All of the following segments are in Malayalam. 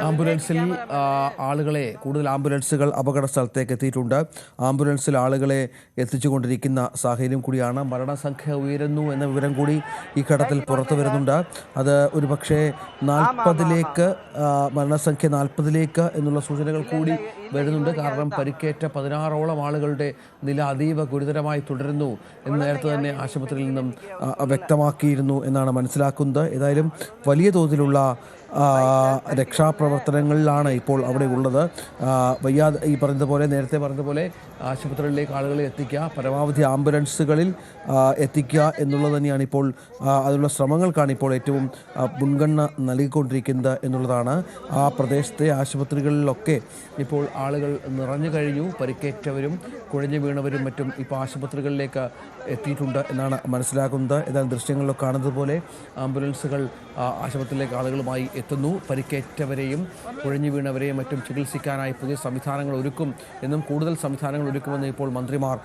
ആംബുലൻസിൽ ആളുകളെ കൂടുതൽ ആംബുലൻസുകൾ അപകട സ്ഥലത്തേക്ക് എത്തിയിട്ടുണ്ട്. ആംബുലൻസിൽ ആളുകളെ എത്തിച്ചുകൊണ്ടിരിക്കുന്ന സാഹചര്യം കൂടിയാണ്. മരണസംഖ്യ ഉയരുന്നു എന്ന വിവരം കൂടി ഈ ഘട്ടത്തിൽ പുറത്തു വരുന്നുണ്ട്. അത് ഒരുപക്ഷെ നാൽപ്പതിലേക്ക് മരണസംഖ്യ നാൽപ്പതിലേക്ക് എന്നുള്ള സൂചനകൾ കൂടി വരുന്നുണ്ട്. കാരണം പരിക്കേറ്റ പതിനാറോളം ആളുകളുടെ നില അതീവ ഗുരുതരമായി തുടരുന്നു എന്ന് നേരത്തെ തന്നെ ആശുപത്രിയിൽ നിന്നും വ്യക്തമാക്കിയിരുന്നു എന്നാണ് മനസ്സിലാക്കുന്നത്. ഏതായാലും വലിയ തോതിലുള്ള രക്ഷാപ്രവർത്തനങ്ങളിലാണ് ഇപ്പോൾ അവിടെ ഉള്ളത്. വയ്യാ വയ്യാതെ ഈ പറഞ്ഞതുപോലെ നേരത്തെ പറഞ്ഞതുപോലെ ആശുപത്രികളിലേക്ക് ആളുകളെ എത്തിക്കുക പരമാവധി ആംബുലൻസുകളിൽ എത്തിക്കുക എന്നുള്ളത് തന്നെയാണ് ഇപ്പോൾ അതിനുള്ള ശ്രമങ്ങൾക്കാണ് ഇപ്പോൾ ഏറ്റവും മുൻഗണന നൽകിക്കൊണ്ടിരിക്കുന്നത് എന്നുള്ളതാണ്. ആ പ്രദേശത്തെ ആശുപത്രികളിലൊക്കെ ഇപ്പോൾ ആളുകൾ നിറഞ്ഞു കഴിഞ്ഞു പരിക്കേറ്റവരും കുഴഞ്ഞു വീണവരും മറ്റും ഇപ്പോൾ ആശുപത്രികളിലേക്ക് എത്തിയിട്ടുണ്ട് എന്നാണ് മനസ്സിലാക്കുന്നത്. ഏതാനും ദൃശ്യങ്ങളിലൊക്കെ കാണുന്നത് പോലെ ആംബുലൻസുകൾ ആശുപത്രിയിലേക്ക് ആളുകളുമായി എത്തുന്നു. പരിക്കേറ്റവരെയും കുഴഞ്ഞു വീണവരെയും മറ്റും ചികിത്സിക്കാനായി പുതിയ സംവിധാനങ്ങൾ ഒരുക്കും എന്നും കൂടുതൽ സംവിധാനങ്ങൾ ഒരുക്കുമെന്ന് ഇപ്പോൾ മന്ത്രിമാർ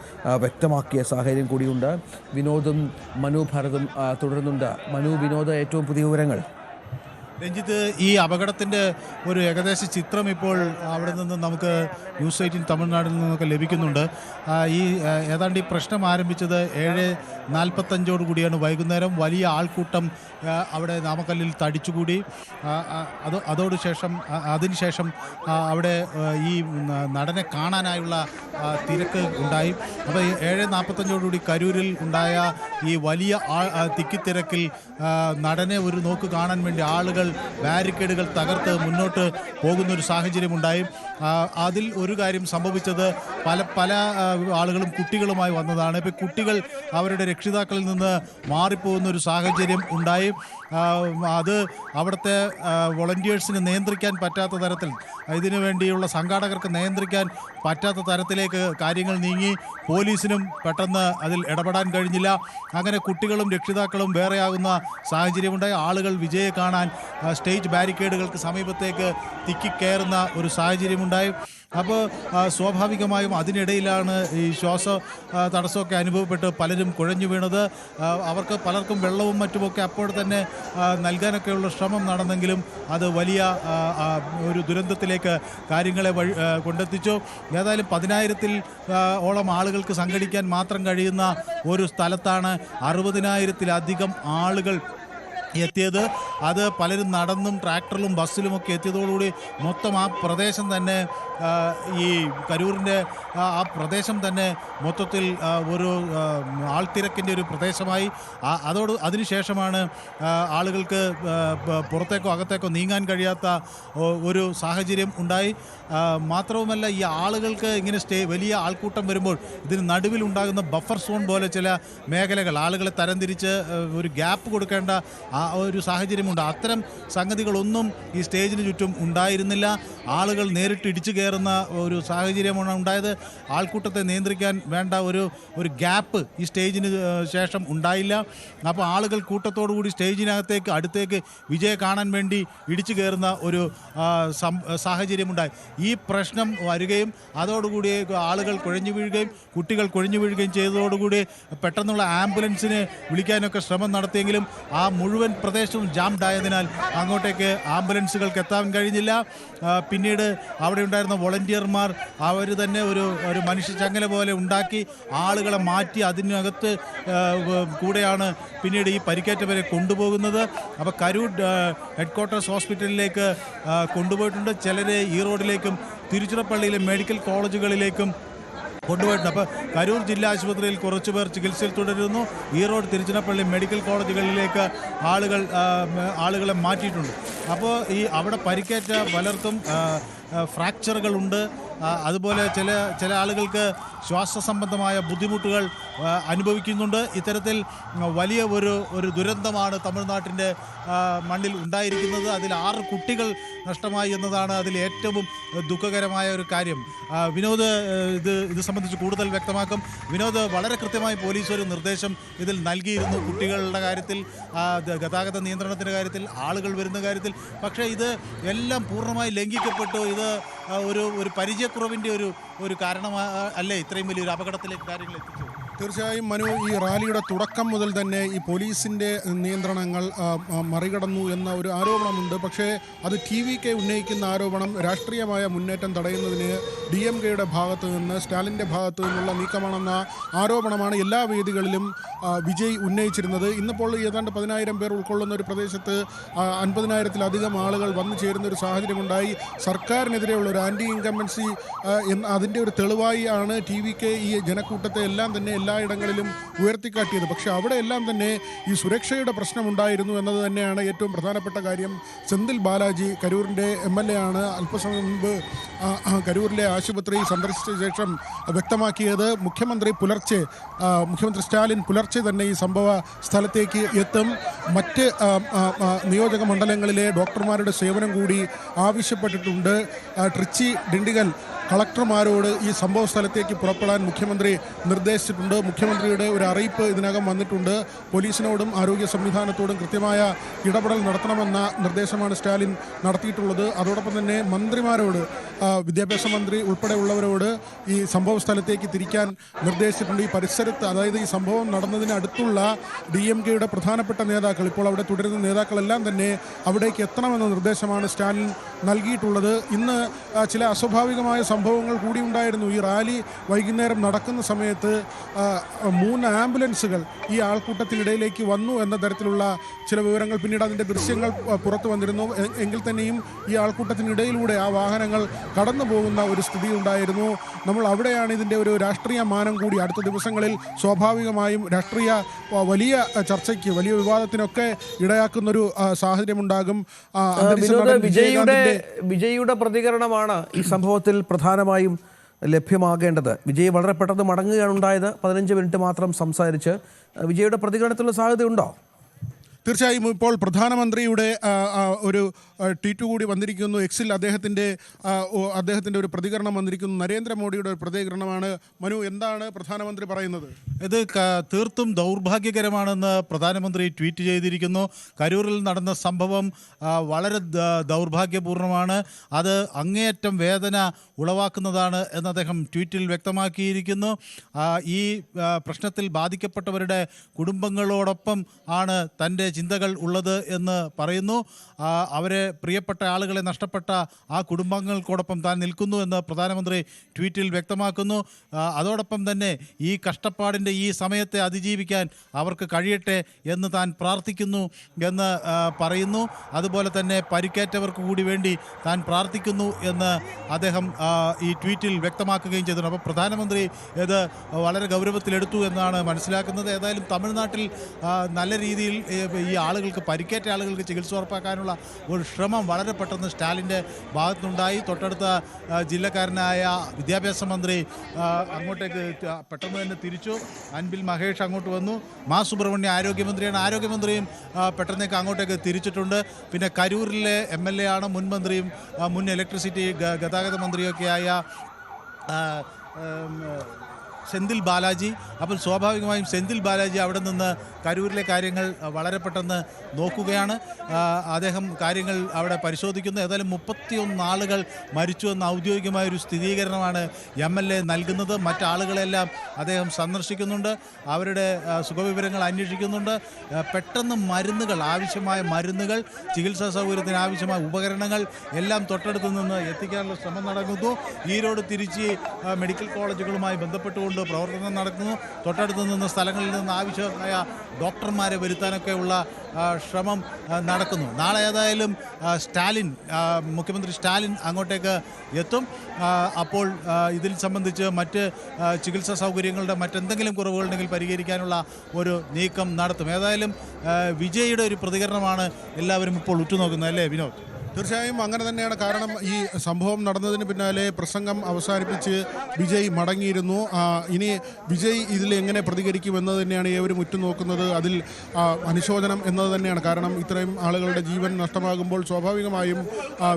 വ്യക്തമാക്കിയ സാഹചര്യം കൂടിയുണ്ട്. വിനോദും മനു ഭരതും തുടരുന്നുണ്ട്. മനു വിനോദ ഏറ്റവും പുതിയ വിവരങ്ങൾ. രഞ്ജിത്ത് ഈ അപകടത്തിന്റെ ഒരു ഏകദേശ ചിത്രം ഇപ്പോൾ അവിടെ നിന്ന് നമുക്ക് ന്യൂസ് എയ്റ്റീൻ തമിഴ്നാട്ടിൽ നിന്നൊക്കെ ലഭിക്കുന്നുണ്ട്. ഈ ഏതാണ്ട് ഈ പ്രശ്നം ആരംഭിച്ചത് ഏഴ് നാൽപ്പത്തഞ്ചോട് കൂടിയാണ്. വൈകുന്നേരം വലിയ ആൾക്കൂട്ടം അവിടെ നാമക്കല്ലിൽ തടിച്ചുകൂടി. അത് അതോട് ശേഷം അതിനുശേഷം അവിടെ ഈ നടനെ കാണാനായുള്ള തിരക്ക് ഉണ്ടായി. അപ്പോൾ ഏഴ് നാൽപ്പത്തഞ്ചോടുകൂടി കരൂരിൽ ഉണ്ടായ ഈ വലിയ തിക്കിത്തിരക്കിൽ നടനെ ഒരു നോക്ക് കാണാൻ വേണ്ടി ആളുകൾ ബാരിക്കേഡുകൾ തകർത്ത് മുന്നോട്ട് പോകുന്ന ഒരു സാഹചര്യമുണ്ടായി അതിൽ ഒരു കാര്യം സംഭവിച്ചത് പല പല ആളുകളും കുട്ടികളുമായി വന്നതാണ്. ഇപ്പോൾ കുട്ടികൾ അവരുടെ രക്ഷിതാക്കളിൽ നിന്ന് മാറിപ്പോകുന്ന ഒരു സാഹചര്യം ഉണ്ടായി. അത് അവിടുത്തെ വോളണ്ടിയേഴ്സിന് നിയന്ത്രിക്കാൻ പറ്റാത്ത തരത്തിൽ ഇതിനു വേണ്ടിയുള്ള സംഘാടകർക്ക് നിയന്ത്രിക്കാൻ പറ്റാത്ത തരത്തിലേക്ക് കാര്യങ്ങൾ നീങ്ങി. പോലീസിനും പെട്ടെന്ന് അതിൽ ഇടപെടാൻ കഴിഞ്ഞില്ല. അങ്ങനെ കുട്ടികളും രക്ഷിതാക്കളും വേറെയാകുന്ന സാഹചര്യമുണ്ടായി. ആളുകൾ വിജയെ കാണാൻ സ്റ്റേജ് ബാരിക്കേഡുകൾക്ക് സമീപത്തേക്ക് തിക്കിക്കയറുന്ന ഒരു സാഹചര്യമുണ്ടായി. അപ്പോൾ സ്വാഭാവികമായും അതിനിടയിലാണ് ഈ ശ്വാസ തടസ്സമൊക്കെ അനുഭവപ്പെട്ട് പലരും കുഴഞ്ഞു വീണത്. അവർക്ക് പലർക്കും വെള്ളവും മറ്റുമൊക്കെ അപ്പോൾ തന്നെ നൽകാനൊക്കെയുള്ള ശ്രമം നടന്നെങ്കിലും അത് വലിയ ഒരു ദുരന്തത്തിലേക്ക് കാര്യങ്ങളെ വഴി കൊണ്ടെത്തിച്ചു. ഏതായാലും പതിനായിരത്തിൽ ഓളം ആളുകൾക്ക് സംഘടിക്കാൻ മാത്രം കഴിയുന്ന ഒരു സ്ഥലത്താണ് അറുപതിനായിരത്തിലധികം ആളുകൾ എത്തിയത്. അത് പലരും നടന്നും ട്രാക്ടറിലും ബസ്സിലുമൊക്കെ എത്തിയതോടുകൂടി മൊത്തം ആ പ്രദേശം തന്നെ ഈ കരൂരിന്റെ ആ പ്രദേശം തന്നെ മൊത്തത്തിൽ ഒരു ആൾത്തിരക്കിന്റെ ഒരു പ്രദേശമായി. അതോട് അതിനുശേഷമാണ് ആളുകൾക്ക് പുറത്തേക്കോ അകത്തേക്കോ നീങ്ങാൻ കഴിയാത്ത ഒരു സാഹചര്യം ഉണ്ടായി. മാത്രവുമല്ല ഈ ആളുകൾക്ക് ഇങ്ങനെ സ്റ്റേ വലിയ ആൾക്കൂട്ടം വരുമ്പോൾ ഇതിന് നടുവിൽ ഉണ്ടാകുന്ന ബഫർ സോൺ പോലെ ചില മേഖലകൾ ആളുകളെ തരംതിരിച്ച് ഒരു ഗ്യാപ്പ് കൊടുക്കേണ്ട ആ ഒരു സാഹചര്യമുണ്ട്. അത്തരം സംഗതികളൊന്നും ഈ സ്റ്റേജിന് ചുറ്റും ഉണ്ടായിരുന്നില്ല. ആളുകൾ നേരിട്ട് ഇടിച്ചു കയറുന്ന ഒരു സാഹചര്യമാണ് ഉണ്ടായത്. ആൾക്കൂട്ടത്തെ നിയന്ത്രിക്കാൻ വേണ്ട ഒരു ഒരു ഗ്യാപ്പ് ഈ സ്റ്റേജിന് ശേഷം ഉണ്ടായില്ല. അപ്പോൾ ആളുകൾ കൂട്ടത്തോടുകൂടി സ്റ്റേജിനകത്തേക്ക് അടുത്തേക്ക് വിജയെ കാണാൻ വേണ്ടി ഇടിച്ചു കയറുന്ന ഒരു സാഹചര്യമുണ്ടായി. ഈ പ്രശ്നം വരികയും അതോടുകൂടി ആളുകൾ കുഴഞ്ഞു വീഴുകയും കുട്ടികൾ കുഴഞ്ഞു വീഴുകയും ചെയ്തതോടുകൂടി പെട്ടെന്നുള്ള ആംബുലൻസിനെ വിളിക്കാനൊക്കെ ശ്രമം നടത്തിയെങ്കിലും ആ മുഴുവൻ പ്രദേശവും ജാംഡായതിനാൽ അങ്ങോട്ടേക്ക് ആംബുലൻസുകൾക്ക് എത്താൻ കഴിഞ്ഞില്ല. പിന്നീട് അവിടെ ഉണ്ടായിരുന്ന വോളണ്ടിയർമാർ അവർ തന്നെ ഒരു ഒരു മനുഷ്യച്ചങ്ങല പോലെ ഉണ്ടാക്കി ആളുകളെ മാറ്റി അതിനകത്ത് കൂടെയാണ് പിന്നീട് ഈ പരിക്കേറ്റവരെ കൊണ്ടുപോകുന്നത്. അപ്പോൾ കരൂർ ഹെഡ് ക്വാർട്ടേഴ്സ് ഹോസ്പിറ്റലിലേക്ക് കൊണ്ടുപോയിട്ടുണ്ട്. ചിലരെ ഈറോഡിലേക്കും തിരുച്ചിറപ്പള്ളിയിലെ മെഡിക്കൽ കോളേജുകളിലേക്കും കൊണ്ടുപോയിട്ടുണ്ട്. അപ്പോൾ കരൂർ ജില്ലാ ആശുപത്രിയിൽ കുറച്ചു പേർ ചികിത്സയിൽ തുടരുന്നു. ഈറോഡ് തിരുച്ചിറപ്പള്ളി മെഡിക്കൽ കോളേജുകളിലേക്ക് ആളുകൾ ആളുകളെ മാറ്റിയിട്ടുണ്ട്. അപ്പോൾ ഈ അവിടെ പരിക്കേറ്റ പലർക്കും ഫ്രാക്ചറുകളുണ്ട്. അതുപോലെ ചില ചില ആളുകൾക്ക് ശ്വാസ സംബന്ധമായ ബുദ്ധിമുട്ടുകൾ അനുഭവിക്കുന്നുണ്ട്. ഇത്തരത്തിൽ വലിയ ഒരു ഒരു ദുരന്തമാണ് തമിഴ്നാട്ടിന്റെ മണ്ണിൽ ഉണ്ടായിരിക്കുന്നത്. അതിൽ ആറ് കുട്ടികൾ നഷ്ടമായി എന്നതാണ് അതിൽ ഏറ്റവും ദുഃഖകരമായ ഒരു കാര്യം. വിനോദ് ഇത് ഇത് സംബന്ധിച്ച് കൂടുതൽ വ്യക്തമാക്കും. വിനോദ് വളരെ കൃത്യമായി പോലീസ് ഒരു നിർദ്ദേശം ഇതിൽ നൽകിയിരുന്നു കുട്ടികളുടെ കാര്യത്തിൽ ഗതാഗത നിയന്ത്രണത്തിന്റെ കാര്യത്തിൽ ആളുകൾ വരുന്ന കാര്യത്തിൽ. പക്ഷേ ഇത് എല്ലാം പൂർണമായി ലംഘിക്കപ്പെട്ടു. ഇത് ഒരു ഒരു പരിചയക്കുറവിന്റെ ഒരു ഒരു കാരണം അല്ലേ? ഇത്രയും വലിയൊരു അപകടത്തിലേക്ക് കാര്യങ്ങൾ എത്തിച്ചത് തീർച്ചയായും മനു ഈ റാലിയുടെ തുടക്കം മുതൽ തന്നെ ഈ പോലീസിന്റെ നിയന്ത്രണങ്ങൾ മറികടന്നു എന്ന ഒരു ആരോപണമുണ്ട്. പക്ഷേ അത് ടി വി കെ ഉന്നയിക്കുന്ന ആരോപണം രാഷ്ട്രീയമായ മുന്നേറ്റം തടയുന്നതിന് ഡി എം കെയുടെ ഭാഗത്തു നിന്ന് സ്റ്റാലിന്റെ ഭാഗത്തു നിന്നുള്ള നീക്കമാണെന്ന ആരോപണമാണ് എല്ലാ വേദികളിലും വിജയ് ഉന്നയിച്ചിരുന്നത്. ഇന്നിപ്പോൾ ഏതാണ്ട് പതിനായിരം പേർ ഉൾക്കൊള്ളുന്ന ഒരു പ്രദേശത്ത് അൻപതിനായിരത്തിലധികം ആളുകൾ വന്നു ചേരുന്ന ഒരു സാഹചര്യമുണ്ടായി. സർക്കാരിനെതിരെയുള്ള ഒരു ആന്റി ഇൻകമ്പൻസി അതിന്റെ ഒരു തെളിവായി ആണ് ടി വി കെ ഈ ജനക്കൂട്ടത്തെ എല്ലാം തന്നെ എല്ലായിടങ്ങളിലും ഉയർത്തിക്കാട്ടിയത്. പക്ഷെ അവിടെ എല്ലാം തന്നെ ഈ സുരക്ഷയുടെ പ്രശ്നമുണ്ടായിരുന്നു എന്നത് തന്നെയാണ് ഏറ്റവും പ്രധാനപ്പെട്ട കാര്യം. സെന്തിൽ ബാലാജി കരൂരിന്റെ എം എൽ എ ആണ് അല്പസമയം മുമ്പ് കരൂരിലെ ആശുപത്രി സന്ദർശിച്ച ശേഷം വ്യക്തമാക്കിയത് മുഖ്യമന്ത്രി പുലർച്ചെ മുഖ്യമന്ത്രി സ്റ്റാലിൻ പുലർച്ചെ തന്നെ ഈ സംഭവ സ്ഥലത്തേക്ക് എത്തും. മറ്റ് നിയോജക മണ്ഡലങ്ങളിലെ ഡോക്ടർമാരുടെ സേവനം കൂടി ആവശ്യപ്പെട്ടിട്ടുണ്ട്. ട്രിച്ചി ഡിണ്ടിഗൽ കളക്ടർമാരോട് ഈ സംഭവ സ്ഥലത്തേക്ക് പുറപ്പെടാൻ മുഖ്യമന്ത്രി നിർദ്ദേശിച്ചിട്ടുണ്ട്. മുഖ്യമന്ത്രിയുടെ ഒരു അറിയിപ്പ് ഇതിനകം വന്നിട്ടുണ്ട്. പോലീസിനോടും ആരോഗ്യ സംവിധാനത്തോടും കൃത്യമായ ഇടപെടൽ നടത്തണമെന്ന നിർദ്ദേശമാണ് സ്റ്റാലിൻ നടത്തിയിട്ടുള്ളത്. അതോടൊപ്പം തന്നെ മന്ത്രിമാരോട് വിദ്യാഭ്യാസ മന്ത്രി ഉൾപ്പെടെയുള്ളവരോട് ഈ സംഭവ സ്ഥലത്തേക്ക് തിരിക്കാൻ നിർദ്ദേശിച്ചിട്ടുണ്ട്. ഈ പരിസരത്ത് അതായത് ഈ സംഭവം നടന്നതിന് അടുത്തുള്ള ഡി എം കെയുടെ പ്രധാനപ്പെട്ട നേതാക്കൾ ഇപ്പോൾ അവിടെ തുടരുന്ന നേതാക്കളെല്ലാം തന്നെ അവിടേക്ക് എത്തണമെന്ന നിർദ്ദേശമാണ് സ്റ്റാലിൻ നൽകിയിട്ടുള്ളത്. ഇന്ന് ചില അസ്വാഭാവികമായ സംഭവങ്ങൾ കൂടി ഉണ്ടായിരുന്നു. ഈ റാലി വൈകുന്നേരം നടക്കുന്ന സമയത്ത് മൂന്ന് ആംബുലൻസുകൾ ഈ ആൾക്കൂട്ടത്തിനിടയിലേക്ക് വന്നു എന്ന തരത്തിലുള്ള ചില വിവരങ്ങൾ പിന്നീട് അതിന്റെ ദൃശ്യങ്ങൾ പുറത്തു വന്നിരുന്നു. എങ്കിൽ തന്നെയും ഈ ആൾക്കൂട്ടത്തിനിടയിലൂടെ ആ വാഹനങ്ങൾ കടന്നു പോകുന്ന ഒരു സ്ഥിതി ഉണ്ടായിരുന്നു. നമ്മൾ അവിടെയാണ് ഇതിന്റെ ഒരു രാഷ്ട്രീയ മാനം കൂടി അടുത്ത ദിവസങ്ങളിൽ സ്വാഭാവികമായും രാഷ്ട്രീയ വലിയ ചർച്ചയ്ക്ക് വലിയ വിവാദത്തിനൊക്കെ ഇടയാക്കുന്നൊരു ഒരു സാഹചര്യമുണ്ടാകും. ഉണ്ടാകും വിജയുടെ വിജയിയുടെ പ്രതികരണമാണ് ഈ സംഭവത്തിൽ പ്രധാനമായും ലഭ്യമാകേണ്ടത്. വിജയ് വളരെ പെട്ടെന്ന് മടങ്ങുകയാണ് ഉണ്ടായത്. പതിനഞ്ച് മിനിറ്റ് മാത്രം സംസാരിച്ച് വിജയുടെ പ്രതികരണത്തിലുള്ള സാധ്യതയുണ്ടോ? തീർച്ചയായും ഇപ്പോൾ പ്രധാനമന്ത്രിയുടെ ഒരു ട്വീറ്റ് കൂടി വന്നിരിക്കുന്നു. എക്സിൽ അദ്ദേഹത്തിന്റെ അദ്ദേഹത്തിന്റെ ഒരു പ്രതികരണം വന്നിരിക്കുന്നു. നരേന്ദ്രമോദിയുടെ ഒരു പ്രതികരണമാണ്. മനു എന്താണ് പ്രധാനമന്ത്രി പറയുന്നത്? ഇത് തീർത്തും ദൗർഭാഗ്യകരമാണെന്ന് പ്രധാനമന്ത്രി ട്വീറ്റ് ചെയ്തിരിക്കുന്നു. കരൂരിൽ നടന്ന സംഭവം വളരെ ദൗർഭാഗ്യപൂർണമാണ് അത് അങ്ങേയറ്റം വേദന ഉളവാക്കുന്നതാണ് എന്ന് അദ്ദേഹം ട്വീറ്റിൽ വ്യക്തമാക്കിയിരിക്കുന്നു. ഈ പ്രശ്നത്തിൽ ബാധിക്കപ്പെട്ടവരുടെ കുടുംബങ്ങളോടൊപ്പം ആണ് തന്റെ ചിന്തകൾ ഉള്ളത് എന്ന് പറയുന്നു. അവരെ പ്രിയപ്പെട്ട ആളുകളെ നഷ്ടപ്പെട്ട ആ കുടുംബങ്ങൾക്കോടൊപ്പം താൻ നിൽക്കുന്നു എന്ന് പ്രധാനമന്ത്രി ട്വീറ്റിൽ വ്യക്തമാക്കുന്നു. അതോടൊപ്പം തന്നെ ഈ കഷ്ടപ്പാടിന്റെ ഈ സമയത്തെ അതിജീവിക്കാൻ അവർക്ക് കഴിയട്ടെ എന്ന് താൻ പ്രാർത്ഥിക്കുന്നു എന്ന് പറയുന്നു. അതുപോലെ തന്നെ പരിക്കേറ്റവർക്ക് കൂടി വേണ്ടി താൻ പ്രാർത്ഥിക്കുന്നു എന്ന് അദ്ദേഹം ഈ ട്വീറ്റിൽ വ്യക്തമാക്കുകയും ചെയ്തു അപ്പോൾ പ്രധാനമന്ത്രി ഇത് വളരെ ഗൗരവത്തിലെടുത്തു എന്നാണ് മനസ്സിലാക്കുന്നത്. ഏതായാലും തമിഴ്നാട്ടിൽ നല്ല രീതിയിൽ ഈ ആളുകൾക്ക് പരിക്കേറ്റ ആളുകൾക്ക് ചികിത്സ ഉറപ്പാക്കാനുള്ള ഒരു ശ്രമം വളരെ പെട്ടെന്ന് സ്റ്റാലിന്റെ ഭാഗത്തുനിന്നുണ്ടായി. തൊട്ടടുത്ത ജില്ലക്കാരനായ വിദ്യാഭ്യാസ മന്ത്രി അങ്ങോട്ടേക്ക് പെട്ടെന്ന് തന്നെ തിരിച്ചു. അൻപിൽ മഹേഷ് അങ്ങോട്ട് വന്നു. മാ സുബ്രഹ്മണ്യ ആരോഗ്യമന്ത്രിയാണ്. ആരോഗ്യമന്ത്രിയും പെട്ടെന്നേക്ക് അങ്ങോട്ടേക്ക് തിരിച്ചിട്ടുണ്ട്. പിന്നെ കരൂരിലെ എം എൽ എ ആണ് മുൻ മന്ത്രിയും മുൻ ഇലക്ട്രിസിറ്റി ഗതാഗത മന്ത്രിയൊക്കെയായ സെന്തിൽ ബാലാജി. അപ്പോൾ സ്വാഭാവികമായും സെന്തിൽ ബാലാജി അവിടെ നിന്ന് കരൂരിലെ കാര്യങ്ങൾ വളരെ പെട്ടെന്ന് നോക്കുകയാണ്. അദ്ദേഹം കാര്യങ്ങൾ അവിടെ പരിശോധിക്കുന്നു. ഏതായാലും മുപ്പത്തിയൊന്ന് ആളുകൾ മരിച്ചു എന്ന ഔദ്യോഗികമായ ഒരു സ്ഥിരീകരണമാണ് എം എൽ എ നൽകുന്നത്. മറ്റാളുകളെല്ലാം അദ്ദേഹം സന്ദർശിക്കുന്നുണ്ട്. അവരുടെ സുഖവിവരങ്ങൾ അന്വേഷിക്കുന്നുണ്ട്. പെട്ടെന്ന് മരുന്നുകൾ ആവശ്യമായ മരുന്നുകൾ ചികിത്സാ സൗകര്യത്തിന് ആവശ്യമായ ഉപകരണങ്ങൾ എല്ലാം തൊട്ടടുത്ത് നിന്ന് എത്തിക്കാനുള്ള ശ്രമം നടക്കുന്നു. ഈരോട് തിരിച്ച് മെഡിക്കൽ കോളേജുകളുമായി ബന്ധപ്പെട്ടുകൊണ്ട് പ്രവർത്തനം നടക്കുന്നു. തൊട്ടടുത്ത് നിന്ന് സ്ഥലങ്ങളിൽ നിന്ന് ആവശ്യമായ ഡോക്ടർമാരെ വരുത്താനൊക്കെയുള്ള ശ്രമം നടക്കുന്നു. നാളെ ഏതായാലും സ്റ്റാലിൻ മുഖ്യമന്ത്രി സ്റ്റാലിൻ അങ്ങോട്ടേക്ക് എത്തും. അപ്പോൾ ഇതിൽ സംബന്ധിച്ച് മറ്റ് ചികിത്സാ സൗകര്യങ്ങളുടെ മറ്റെന്തെങ്കിലും കുറവുകളുണ്ടെങ്കിൽ പരിഹരിക്കാനുള്ള ഒരു നീക്കം നടത്തും. ഏതായാലും വിജയിയുടെ ഒരു പ്രതികരണമാണ് എല്ലാവരും ഇപ്പോൾ ഉറ്റുനോക്കുന്നത് അല്ലേ വിനോദ്? തീർച്ചയായും അങ്ങനെ തന്നെയാണ് കാരണം ഈ സംഭവം നടന്നതിന് പിന്നാലെ പ്രസംഗം അവസാനിപ്പിച്ച് വിജയ് മടങ്ങിയിരുന്നു. ഇനി വിജയ് ഇതിൽ എങ്ങനെ പ്രതികരിക്കും എന്നത് തന്നെയാണ് ഏവരും ഉറ്റുനോക്കുന്നത്. അതിൽ അനുശോചനം എന്നത് തന്നെയാണ്. കാരണം ഇത്രയും ആളുകളുടെ ജീവൻ നഷ്ടമാകുമ്പോൾ സ്വാഭാവികമായും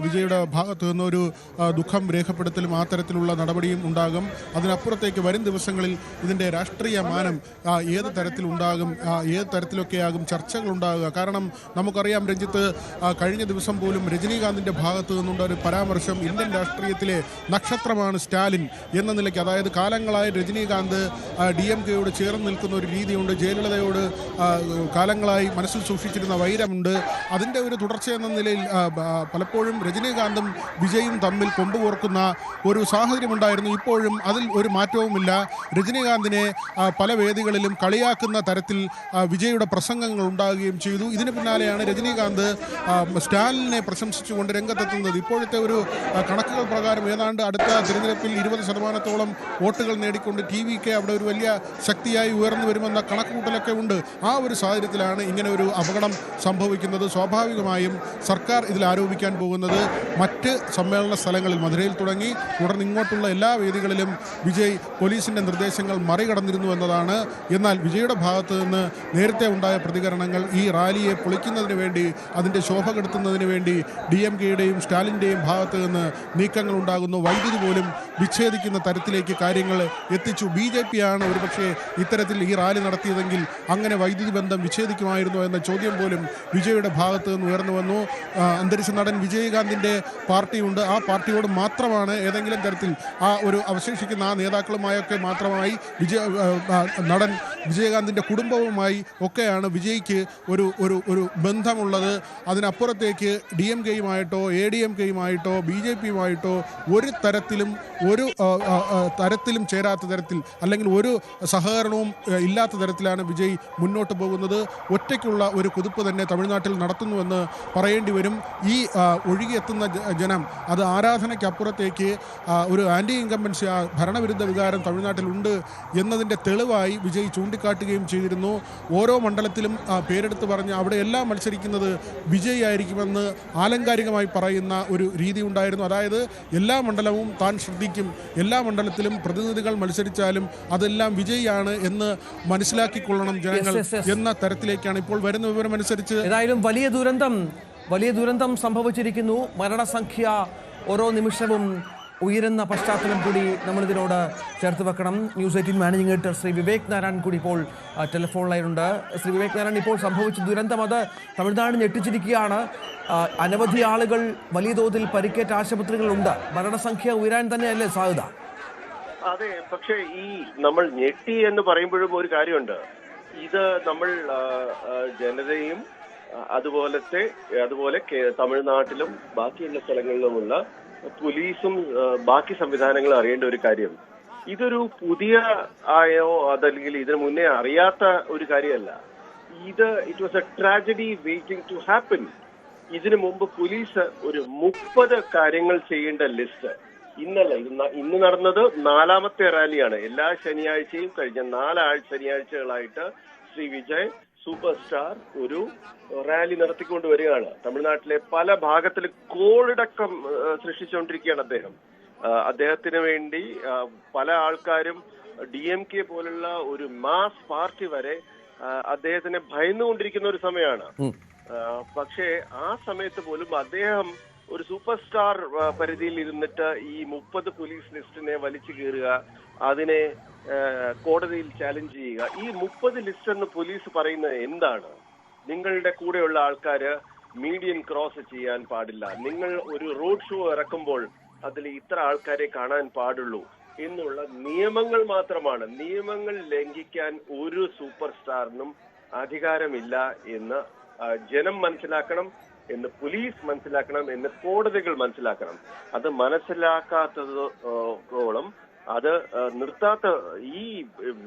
വിജയുടെ ഭാഗത്തു നിന്നൊരു ദുഃഖം രേഖപ്പെടുത്തലും ആ തരത്തിലുള്ള നടപടിയും ഉണ്ടാകും. അതിനപ്പുറത്തേക്ക് വരും ദിവസങ്ങളിൽ ഇതിന്റെ രാഷ്ട്രീയ മാനം ഏത് തരത്തിലുണ്ടാകും ഏത് തരത്തിലൊക്കെയാകും ചർച്ചകളുണ്ടാകുക കാരണം നമുക്കറിയാം രഞ്ജിത്ത് കഴിഞ്ഞ ദിവസം പോലും രജനി രജനീകാന്തിന്റെ ഭാഗത്തു നിന്നുണ്ട് ഒരു പരാമർശം. ഇന്ത്യൻ രാഷ്ട്രീയത്തിലെ നക്ഷത്രമാണ് സ്റ്റാലിൻ എന്ന നിലയ്ക്ക്. അതായത് കാലങ്ങളായി രജനീകാന്ത് ഡി എം കെയോട് ചേർന്ന് നിൽക്കുന്ന ഒരു രീതിയുണ്ട്. ജയലളിതയോട് കാലങ്ങളായി മനസ്സിൽ സൂക്ഷിച്ചിരുന്ന വൈരമുണ്ട്. അതിന്റെ ഒരു തുടർച്ച എന്ന നിലയിൽ പലപ്പോഴും രജനീകാന്തും വിജയും തമ്മിൽ കൊമ്പുകോർക്കുന്ന ഒരു സാഹചര്യമുണ്ടായിരുന്നു. ഇപ്പോഴും അതിൽ ഒരു മാറ്റവുമില്ല. രജനീകാന്തിനെ പല വേദികളിലും കളിയാക്കുന്ന തരത്തിൽ വിജയുടെ പ്രസംഗങ്ങൾ ഉണ്ടാകുകയും ചെയ്തു. ഇതിന് പിന്നാലെയാണ് രജനീകാന്ത് സ്റ്റാലിനെ സ്റ്റാലിനെ പ്രശംസിച്ചുകൊണ്ട് രംഗത്തെത്തുന്നത്. ഇപ്പോഴത്തെ ഒരു കണക്കുകൾ പ്രകാരം ഏതാണ്ട് അടുത്ത തിരഞ്ഞെടുപ്പിൽ ഇരുപത് ശതമാനത്തോളം വോട്ടുകൾ നേടിക്കൊണ്ട് ടി വി കെ അവിടെ ഒരു വലിയ ശക്തിയായി ഉയർന്നു വരുമെന്ന കണക്കുകൂട്ടലൊക്കെ ഉണ്ട്. ആ ഒരു സാഹചര്യത്തിലാണ് ഇങ്ങനെ ഒരു അപകടം സംഭവിക്കുന്നത്. സ്വാഭാവികമായും സർക്കാർ ഇതിൽ ആരോപിക്കാൻ പോകുന്നത് മറ്റ് സമ്മേളന സ്ഥലങ്ങളിൽ മധുരയിൽ തുടങ്ങി തുടർന്ന് ഇങ്ങോട്ടുള്ള എല്ലാ വേദികളിലും വിജയ് പോലീസിന്റെ നിർദ്ദേശങ്ങൾ മറികടന്നിരുന്നു എന്നതാണ്. എന്നാൽ വിജയുടെ ഭാഗത്ത് നിന്ന് നേരത്തെ ഉണ്ടായ പ്രതികരണങ്ങൾ ഈ റാലിയെ പൊളിക്കുന്നതിന് വേണ്ടി അതിന്റെ ശോഭ കെടുത്തുന്നതിന് വേണ്ടി ഡി എം കെയുടെയും സ്റ്റാലിന്റെയും ഭാഗത്ത് നിന്ന് നീക്കങ്ങൾ ഉണ്ടാകുന്നു വൈദ്യുതി പോലും വിച്ഛേദിക്കുന്ന തരത്തിലേക്ക് കാര്യങ്ങൾ എത്തിച്ചു. ബി ജെ പി ആണ് ഒരുപക്ഷെ ഇത്തരത്തിൽ ഈ റാലി നടത്തിയതെങ്കിൽ അങ്ങനെ വൈദ്യുതി ബന്ധം വിച്ഛേദിക്കുമായിരുന്നോ എന്ന ചോദ്യം പോലും വിജയുടെ ഭാഗത്ത് നിന്ന് ഉയർന്നു വന്നു. അന്തരിച്ച നടൻ വിജയകാന്തിന്റെ പാർട്ടിയുണ്ട്. ആ പാർട്ടിയോട് മാത്രമാണ് ഏതെങ്കിലും തരത്തിൽ ആ ഒരു അവശേഷിക്കുന്ന ആ നേതാക്കളുമായൊക്കെ മാത്രമായി വിജയ നടൻ വിജയകാന്തിന്റെ കുടുംബവുമായി ഒക്കെയാണ് വിജയ്ക്ക് ഒരു ഒരു ഒരു ബന്ധമുള്ളത്. അതിനപ്പുറത്തേക്ക് ഡി എം കെയുമായിട്ടോ എ ഡി എം കെയുമായിട്ടോ ബി ജെ പിയുമായിട്ടോ ഒരു തരത്തിലും ഒരു തരത്തിലും ചേരാത്ത തരത്തിൽ അല്ലെങ്കിൽ ഒരു സഹകരണവും ഇല്ലാത്ത തരത്തിലാണ് വിജയ് മുന്നോട്ട് പോകുന്നത്. ഒറ്റയ്ക്കുള്ള ഒരു കുതിപ്പ് തന്നെ തമിഴ്നാട്ടിൽ നടത്തുന്നുവെന്ന് പറയേണ്ടി വരും. ഈ ഒഴുകിയെത്തുന്ന ജനം അത് ആരാധനയ്ക്കപ്പുറത്തേക്ക് ഒരു ആന്റി ഇൻകമ്പൻസി ആ, ഭരണവിരുദ്ധ വികാരം തമിഴ്നാട്ടിലുണ്ട് എന്നതിന്റെ തെളിവായി വിജയ് ചൂണ്ടിക്കാട്ടുകയും ചെയ്തിരുന്നു. ഓരോ മണ്ഡലത്തിലും പേരെടുത്ത് പറഞ്ഞ് അവിടെ എല്ലാം മത്സരിക്കുന്നത് വിജയ് ആയിരിക്കുമെന്ന് ആലങ്കാരികമായി പറയുന്ന ഒരു രീതി ഉണ്ടായിരുന്നു. അതായത് എല്ലാ മണ്ഡലവും താൻ ശ്രദ്ധിക്കും. എല്ലാ മണ്ഡലത്തിലും പ്രതിനിധികൾ മത്സരിച്ചാലും അതെല്ലാം വിജയിയാണ് എന്ന് മനസ്സിലാക്കിക്കൊള്ളണം ജനങ്ങൾ. എന്ന തരത്തിലേക്കാണ് ഇപ്പോൾ വരുന്ന വിവരം അനുസരിച്ച് ഏതായാലും വലിയ ദുരന്തം വലിയ ദുരന്തം സംഭവിച്ചിരിക്കുന്നു. മരണസംഖ്യ ഓരോ നിമിഷവും ഉയരുന്ന പശ്ചാത്തലം കൂടി നമ്മളിതിനോട് ചേർത്ത് വെക്കണം. News Eighteen managing editor Shri Vivek Narayan കൂടി ഇപ്പോൾ ടെലിഫോൺ ലൈനുണ്ട് ശ്രീ വിവേക് നാരായൺ ഇപ്പോൾ സംഭവിച്ച ദുരന്തം അത് തമിഴ്നാട് ഞെട്ടിച്ചിരിക്കുകയാണ്. അനവധി ആളുകൾ വലിയ തോതിൽ പരിക്കേറ്റ ആശുപത്രികളുണ്ട്. മരണസംഖ്യ ഉയരാൻ തന്നെയല്ലേ സാധ്യത? അതെ പക്ഷേ ഈ നമ്മൾ ഞെട്ടി എന്ന് പറയുമ്പോഴും ഒരു കാര്യമുണ്ട്. ഇത് നമ്മൾ ജനതയും അതുപോലത്തെ അതുപോലെ തമിഴ്നാട്ടിലും ബാക്കിയുള്ള സ്ഥലങ്ങളിലുമുള്ള പോലീസും ബാക്കി സംവിധാനങ്ങളും അറിയേണ്ട ഒരു കാര്യം. ഇതൊരു പുതിയ ആയോ അതല്ലെങ്കിൽ ഇതിനു മുന്നേ അറിയാത്ത ഒരു കാര്യമല്ല. ഇത് it was a tragedy waiting to happen ഇതിനു മുമ്പ് പോലീസ് ഒരു മുപ്പത് കാര്യങ്ങൾ ചെയ്യേണ്ട ലിസ്റ്റ് ഇന്നല്ല ഇന്ന് നടന്നത് നാലാമത്തെ റാലിയാണ്. എല്ലാ ശനിയാഴ്ചയും കഴിഞ്ഞ നാലാഴ്ച ശനിയാഴ്ചകളായിട്ട് ശ്രീ വിജയ് സൂപ്പർ സ്റ്റാർ ഒരു റാലി നടത്തിക്കൊണ്ട് വരികയാണ്. തമിഴ്നാട്ടിലെ പല ഭാഗത്തിൽ കോളിടക്കം സൃഷ്ടിച്ചുകൊണ്ടിരിക്കുകയാണ് അദ്ദേഹം. അദ്ദേഹത്തിന് വേണ്ടി പല ആൾക്കാരും ഡി എം കെ പോലുള്ള ഒരു മാസ് പാർട്ടി വരെ അദ്ദേഹത്തിനെ ഭയന്നുകൊണ്ടിരിക്കുന്ന ഒരു സമയമാണ്. പക്ഷേ ആ സമയത്ത് പോലും അദ്ദേഹം ഒരു സൂപ്പർ സ്റ്റാർ പരിധിയിൽ ഇരുന്നിട്ട് ഈ മുപ്പത് പോലീസ് ലിസ്റ്റിനെ വലിച്ചു കീറുക അതിനെ കോടതിയിൽ ചാലഞ്ച് ചെയ്യുക. ഈ മുപ്പത് ലിസ്റ്റ് എന്ന് പോലീസ് പറയുന്നത് എന്താണ്? നിങ്ങളുടെ കൂടെയുള്ള ആൾക്കാര് മീഡിയം ക്രോസ് ചെയ്യാൻ പാടില്ല. നിങ്ങൾ ഒരു റോഡ് ഷോ ഇറക്കുമ്പോൾ അതിൽ ഇത്ര ആൾക്കാരെ കാണാൻ പാടുള്ളൂ എന്നുള്ള നിയമങ്ങൾ മാത്രമാണ്. നിയമങ്ങൾ ലംഘിക്കാൻ ഒരു സൂപ്പർ സ്റ്റാറിനും അധികാരമില്ല എന്ന് ജനം മനസ്സിലാക്കണം. എന്ന് പോലീസ് മനസ്സിലാക്കണം എന്ന് കോടതികൾ മനസ്സിലാക്കണം. അത് മനസ്സിലാക്കാത്തതോളം അത് നിർത്താത്ത ഈ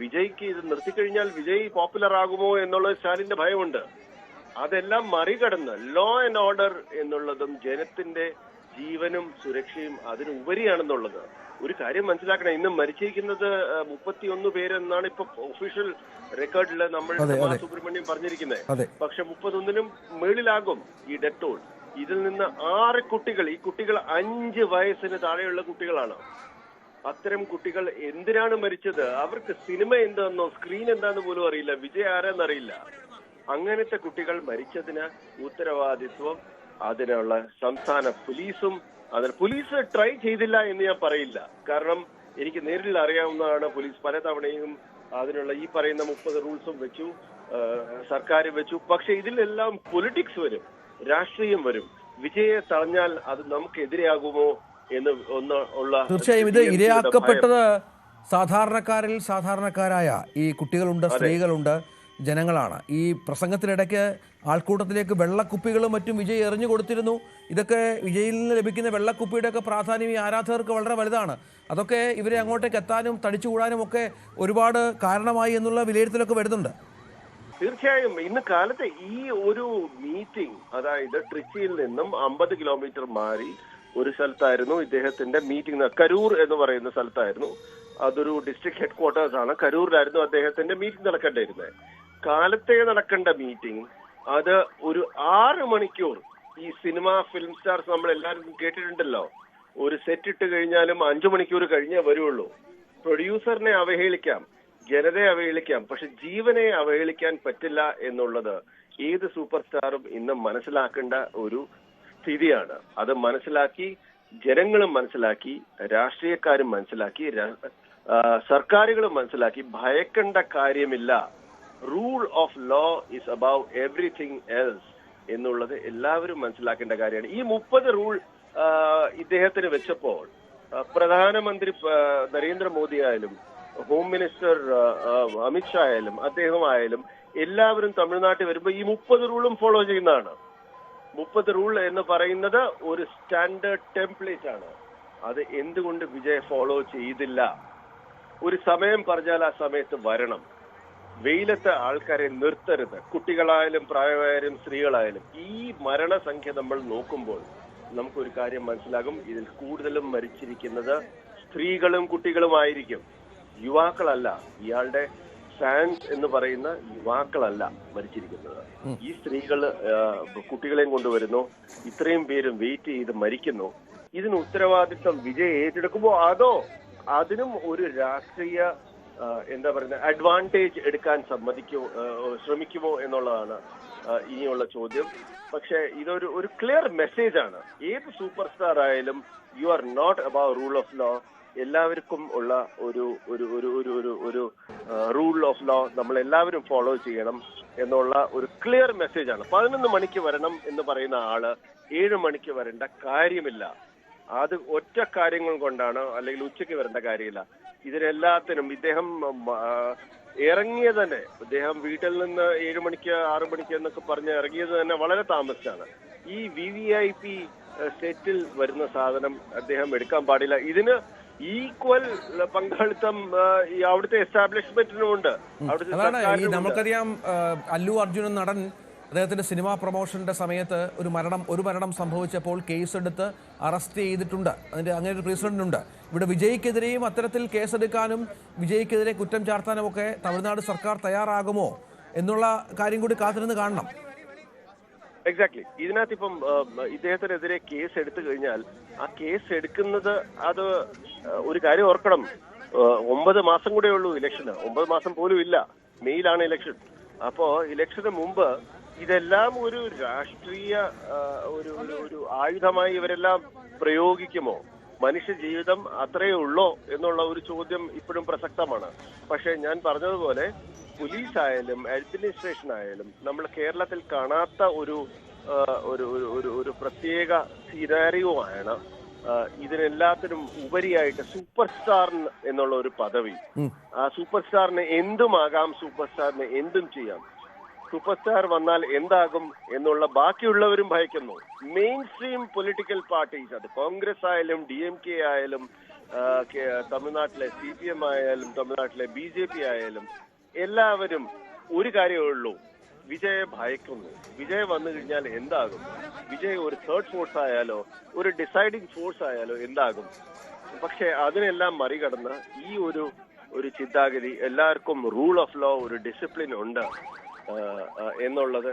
വിജയ്ക്ക് ഇത് നിർത്തിക്കഴിഞ്ഞാൽ വിജയ് പോപ്പുലർ ആകുമോ എന്നുള്ള സ്റ്റാലിന്റെ ഭയമുണ്ട്. അതെല്ലാം മറികടന്ന് ലോ ആൻഡ് ഓർഡർ എന്നുള്ളതും ജനത്തിന്റെ ജീവനും സുരക്ഷയും അതിനുപരിയാണെന്നുള്ളത്. ഒരു കാര്യം മനസ്സിലാക്കണം ഇന്ന് മരിച്ചിരിക്കുന്നത് മുപ്പത്തിയൊന്ന് പേരെന്നാണ് ഇപ്പൊ ഒഫീഷ്യൽ റെക്കോർഡിൽ നമ്മൾ. സുബ്രഹ്മണ്യം പറഞ്ഞിരിക്കുന്നത്. പക്ഷെ മുപ്പത്തൊന്നിനും മേളിലാകും ഈ ഡെത്ത് ടോൾ ഇതിൽ നിന്ന് ആറ് കുട്ടികൾ ഈ കുട്ടികൾ അഞ്ച് വയസ്സിന് താഴെയുള്ള കുട്ടികളാണ്. അത്തരം കുട്ടികൾ എന്തിനാണ് മരിച്ചത്? അവർക്ക് സിനിമ എന്താണെന്നോ സ്ക്രീൻ എന്താന്ന് പോലും അറിയില്ല. വിജയ ആരാന്നറിയില്ല. അങ്ങനത്തെ കുട്ടികൾ മരിച്ചതിന് ഉത്തരവാദിത്വം അതിനുള്ള സംസ്ഥാന പോലീസും അതിന് പോലീസ് ട്രൈ ചെയ്തില്ല എന്ന് ഞാൻ പറയില്ല. കാരണം എനിക്ക് നേരിൽ അറിയാവുന്നതാണ് പോലീസ് പലതവണയും അതിനുള്ള ഈ പറയുന്ന മുപ്പത് റൂൾസും വെച്ചു സർക്കാർ വെച്ചു. പക്ഷെ ഇതിലെല്ലാം പൊളിറ്റിക്സ് വരും രാഷ്ട്രീയം വരും. വിജയെ തടഞ്ഞാൽ അത് നമുക്കെതിരെയാകുമോ എന്ന് ഒന്ന് ഉള്ള തീർച്ചയായും ഇത്. ഇരയാക്കപ്പെട്ടത് സാധാരണക്കാരിൽ സാധാരണക്കാരായ ഈ കുട്ടികളുണ്ട് സ്ത്രീകളുണ്ട്. ജനങ്ങളാണ്. ഈ പ്രസംഗത്തിനിടയ്ക്ക് ആൾക്കൂട്ടത്തിലേക്ക് വെള്ളക്കുപ്പികളും മറ്റും വിജയ് എറിഞ്ഞു കൊടുത്തിരുന്നു. ഇതൊക്കെ വിജയിൽ നിന്ന് ലഭിക്കുന്ന വെള്ളക്കുപ്പിയുടെയൊക്കെ പ്രാധാന്യം ഈ ആരാധകർക്ക് വളരെ വലുതാണ്. അതൊക്കെ ഇവരെ അങ്ങോട്ടേക്ക് എത്താനും തടിച്ചുകൂടാനും ഒക്കെ ഒരുപാട് കാരണമായി എന്നുള്ള വിലയിരുത്തലൊക്കെ വരുന്നുണ്ട്. തീർച്ചയായും. ഇന്ന് കാലത്തെ ഈ ഒരു മീറ്റിംഗ് അതായത് ട്രിച്ചിയിൽ നിന്നും അമ്പത് കിലോമീറ്റർ മാറി ഒരു സ്ഥലത്തായിരുന്നു ഇദ്ദേഹത്തിന്റെ മീറ്റിംഗ് കരൂർ എന്ന് പറയുന്ന സ്ഥലത്തായിരുന്നു. അതൊരു ഡിസ്ട്രിക്ട് ഹെഡ് ക്വാർട്ടേഴ്സ് ആണ്. കരൂരിലായിരുന്നു അദ്ദേഹത്തിന്റെ മീറ്റിംഗ് നടക്കേണ്ടിയിരുന്നത്. കാലത്തെ നടക്കേണ്ട മീറ്റിംഗ് അത് ഒരു ആറ് മണിക്കൂർ ഈ സിനിമ ഫിലിം സ്റ്റാർസ് നമ്മൾ എല്ലാവരും കേട്ടിട്ടുണ്ടല്ലോ. ഒരു സെറ്റ് ഇട്ട് കഴിഞ്ഞാലും അഞ്ചു മണിക്കൂർ കഴിഞ്ഞേ വരുള്ളൂ. പ്രൊഡ്യൂസറിനെ അവഹേളിക്കാം ജനതയെ അവഹേളിക്കാം പക്ഷെ ജീവനെ അവഹേളിക്കാൻ പറ്റില്ല എന്നുള്ളത് ഏത് സൂപ്പർ സ്റ്റാറും ഇന്ന് മനസ്സിലാക്കേണ്ട ഒരു സ്ഥിതിയാണ്. അത് മനസ്സിലാക്കി ജനങ്ങളും മനസ്സിലാക്കി രാഷ്ട്രീയക്കാരും മനസ്സിലാക്കി സർക്കാരുകളും മനസ്സിലാക്കി ഭയക്കേണ്ട കാര്യമില്ല. Rule of law is above everything else എന്നുള്ളത് എല്ലാവരും മനസ്സിലാക്കേണ്ട കാര്യമാണ്. ഈ മുപ്പത് റൂൾ ഇദ്ദേഹത്തിന് വെച്ചപ്പോൾ പ്രധാനമന്ത്രി നരേന്ദ്രമോദി ആയാലും ഹോം മിനിസ്റ്റർ അമിത്ഷാ ആയാലും അദ്ദേഹം ആയാലും എല്ലാവരും തമിഴ്നാട്ടിൽ വരുമ്പോൾ ഈ മുപ്പത് റൂളും ഫോളോ ചെയ്യുന്നതാണ്. മുപ്പത് റൂൾ എന്ന് പറയുന്നത് ഒരു സ്റ്റാൻഡേർഡ് ടെംപ്ലേറ്റ് ആണ്. അത് എന്തുകൊണ്ട് വിജയ് ഫോളോ ചെയ്തില്ല? ഒരു സമയം പറഞ്ഞാൽ ആ സമയത്ത് വരണം. വെയിലത്ത് ആൾക്കാരെ നിർത്തരുത്. കുട്ടികളായാലും പ്രായമായാലും സ്ത്രീകളായാലും ഈ മരണസംഖ്യ നമ്മൾ നോക്കുമ്പോൾ നമുക്കൊരു കാര്യം മനസ്സിലാകും. ഇതിൽ കൂടുതലും മരിച്ചിരിക്കുന്നത് സ്ത്രീകളും കുട്ടികളുമായിരിക്കും. യുവാക്കളല്ല ഇയാളുടെ ഫാൻസ് എന്ന് പറയുന്ന യുവാക്കളല്ല മരിച്ചിരിക്കുന്നത്. ഈ സ്ത്രീകൾ കുട്ടികളെയും കൊണ്ടുവരുന്നു. ഇത്രയും പേരും വെയിറ്റ് ചെയ്ത് മരിക്കുന്നു. ഇതിന് ഉത്തരവാദിത്വം വിജയ് ഏറ്റെടുക്കുമോ? അതോ അതിനും ഒരു രാഷ്ട്രീയ എന്താ പറയുന്നത് അഡ്വാന്റേജ് എടുക്കാൻ സമ്മതിക്കുമോ ശ്രമിക്കുമോ എന്നുള്ളതാണ് ഇനിയുള്ള ചോദ്യം. പക്ഷേ ഇതൊരു ഒരു ക്ലിയർ മെസ്സേജ് ആണ്. ഏത് സൂപ്പർ സ്റ്റാർ ആയാലും you are not about rule of law എല്ലാവർക്കും ഉള്ള ഒരു ഒരു ഒരു ഒരു ഒരു ഒരു റൂൾ ഓഫ് ലോ നമ്മൾ എല്ലാവരും ഫോളോ ചെയ്യണം എന്നുള്ള ഒരു ക്ലിയർ മെസ്സേജ് ആണ്. പതിനൊന്ന് മണിക്ക് വരണം എന്ന് പറയുന്ന ആൾ ഏഴ് മണിക്ക് വരേണ്ട കാര്യമില്ല. അത് ഒറ്റ കാര്യങ്ങൾ കൊണ്ടാണ് അല്ലെങ്കിൽ ഉച്ചയ്ക്ക് വരേണ്ട കാര്യമില്ല. ഇതിനെല്ലാത്തിനും ഇദ്ദേഹം ഇറങ്ങിയ ഇറങ്ങിയത് തന്നെ അദ്ദേഹം വീട്ടിൽ നിന്ന് ഏഴു മണിക്ക് ആറു മണിക്ക് എന്നൊക്കെ പറഞ്ഞ് ഇറങ്ങിയത് തന്നെ വളരെ താമസിച്ചാണ്. ഈ വി വി ഐ പി സെറ്റിൽ വരുന്ന സാധനം അദ്ദേഹം എടുക്കാൻ പാടില്ല. ഇതിന് ഈക്വൽ പങ്കാളിത്തം അവിടുത്തെ എസ്റ്റാബ്ലിഷ്മെന്റിനുമുണ്ട്. അവിടുത്തെ. നമുക്കറിയാം അല്ലു അർജുനൻ നടൻ അദ്ദേഹത്തിന്റെ സിനിമാ പ്രൊമോഷന്റെ സമയത്ത് ഒരു മരണം ഒരു മരണം സംഭവിച്ചപ്പോൾ കേസെടുത്ത് അറസ്റ്റ് ചെയ്തിട്ടുണ്ട്. അതിന്റെ അങ്ങനെ ഒരു പ്രസിഡന്റ് ഉണ്ട്. ഇവിടെ വിജയ്ക്കെതിരെയും അത്തരത്തിൽ കേസെടുക്കാനും വിജയ്ക്കെതിരെ കുറ്റം ചാർത്താനും ഒക്കെ തമിഴ്നാട് സർക്കാർ തയ്യാറാകുമോ എന്നുള്ള കാര്യം കൂടി കാത്തിരുന്ന് കാണണം. എക്സാക്ട്ലി ഇതിനകത്ത് ഇപ്പം ഇദ്ദേഹത്തിനെതിരെ കേസ് എടുത്തു കഴിഞ്ഞാൽ ആ കേസ് എടുക്കുന്നത് അത് ഒരു കാര്യം ഓർക്കണം. ഒമ്പത് മാസം കൂടെ ഉള്ളൂ ഇലക്ഷന്. ഒമ്പത് മാസം പോലും ഇല്ല. മെയ്യിലാണ് ഇലക്ഷൻ. അപ്പോ ഇലക്ഷന് മുമ്പ് ഇതെല്ലാം ഒരു രാഷ്ട്രീയ ഒരു ഒരു ആയുധമായി ഇവരെല്ലാം പ്രയോഗിക്കുമോ? മനുഷ്യ ജീവിതം അത്രയേ ഉള്ളോ എന്നുള്ള ഒരു ചോദ്യം ഇപ്പോഴും പ്രസക്തമാണ്. പക്ഷേ ഞാൻ പറഞ്ഞതുപോലെ പോലീസ് ആയാലും അഡ്മിനിസ്ട്രേഷൻ ആയാലും നമ്മൾ കേരളത്തിൽ കാണാത്ത ഒരു ഒരു ഒരു ഒരു ഒരു പ്രത്യേക സിനാരിയോ ആണ് ഇതിനെല്ലാത്തിനും ഉപരിയായിട്ട് സൂപ്പർ സ്റ്റാർ എന്നുള്ള ഒരു പദവി. ആ സൂപ്പർ സ്റ്റാറിന് എന്തുമാകാം? സൂപ്പർ സ്റ്റാറിന് എന്തും ചെയ്യാം. സൂപ്പർ സ്റ്റാർ വന്നാൽ എന്താകും എന്നുള്ള ബാക്കിയുള്ളവരും ഭയക്കുന്നു. മെയിൻ സ്ട്രീം പൊളിറ്റിക്കൽ പാർട്ടീസ് അത് കോൺഗ്രസ് ആയാലും ഡി എം കെ ആയാലും തമിഴ്നാട്ടിലെ സി പി എം ആയാലും തമിഴ്നാട്ടിലെ ബി ജെ പി ആയാലും എല്ലാവരും ഒരു കാര്യമേ ഉള്ളൂ. വിജയെ ഭയക്കുന്നു. വിജയ് വന്നു കഴിഞ്ഞാൽ എന്താകും? വിജയ് ഒരു തേർഡ് ഫോഴ്സ് ആയാലോ ഒരു ഡിസൈഡിങ് ഫോഴ്സ് ആയാലോ എന്താകും? പക്ഷെ അതിനെല്ലാം മറികടന്ന് ഈ ഒരു ഒരു ചിന്താഗതി എല്ലാവർക്കും റൂൾ ഓഫ് ലോ ഒരു ഡിസിപ്ലിൻ ഉണ്ട്. എന്നുള്ളത്